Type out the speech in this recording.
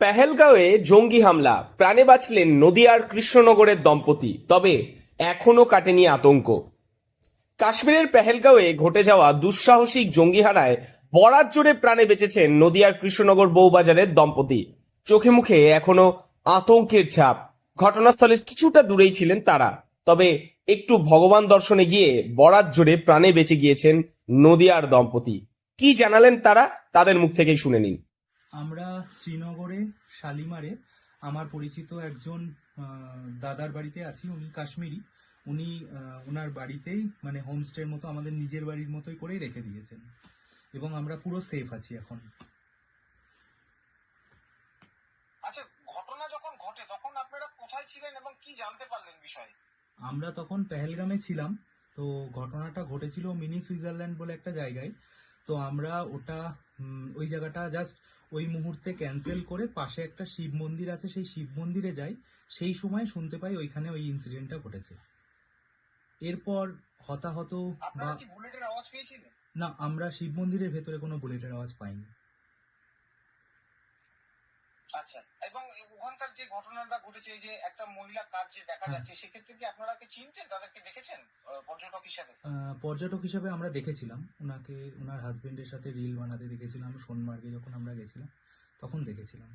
পেহেলগাঁওয়ে জঙ্গি হামলা। প্রাণে বাঁচলেন নদিয়ার কৃষ্ণনগরের দম্পতি, তবে এখনও কাটেনি আতঙ্ক। কাশ্মীরের পেহেলগাঁওয়ে ঘটে যাওয়া দুঃসাহসিক জঙ্গি হানায় বরাত জোরে প্রাণে বেঁচেছেন নদিয়ার কৃষ্ণনগর বউবাজারের দম্পতি। চোখে মুখে এখনও আতঙ্কের ছাপ। ঘটনাস্থলের কিছুটা দূরেই ছিলেন তারা, তবে একটু ভগবান দর্শনে গিয়ে বরাত জোরে প্রাণে বেঁচে গিয়েছেন নদিয়ার দম্পতি। কি জানালেন তারা, তাদের মুখ থেকেই শুনে নিন। আমরা শ্রীনগরে শালিমারে আমার পরিচিত একজন দাদার বাড়িতে আছি উনি কাশ্মীরি। উনি ওনার বাড়িতেই মানে হোমস্টের মতো আমাদের নিজের বাড়ির মতোই করেই রেখে দিয়েছেন। এবং আমরা পুরো সেফ আছি এখন। আচ্ছা ঘটনা যখন ঘটে তখন আপনারা কোথায় ছিলেন এবং কি জানতে পারলেন বিষয়ে? আমরা তখন পেহেলগামে ছিলাম। তো ঘটনাটা ঘটেছিল মিনি সুইজারল্যান্ড বলে একটা জায়গায়। তো আমরা ওটা ওই জায়গাটা জাস্ট ওই মুহূর্তে ক্যান্সেল করে পাশে একটা শিব মন্দির আছে সেই শিব মন্দিরে যাই। সেই সময় শুনতে পাই ওইখানে ওই ইনসিডেন্টটা ঘটেছে। এরপর হতাহত বা বুলেটের আওয়াজ পেয়েছিলেন? না আমরা শিব মন্দিরের ভেতরে কোনো বুলেটের আওয়াজ পাইনি। আচ্ছা এবং ওখানকার যে ঘটনাটা ঘটেছে যে একটা মহিলা কাজ যে দেখা হ্যাঁ। যাচ্ছে সেক্ষেত্রে কি আপনারা কি চিনতেন? তাদেরকে দেখেছেন? পর্যটক হিসাবে আমরা দেখেছিলাম। ওনাকে ওনার হাজবেন্ডের সাথে রিল বানাতে দেখেছিলাম, সোনমার্গে যখন আমরা গেছিলাম, তখন দেখেছিলাম।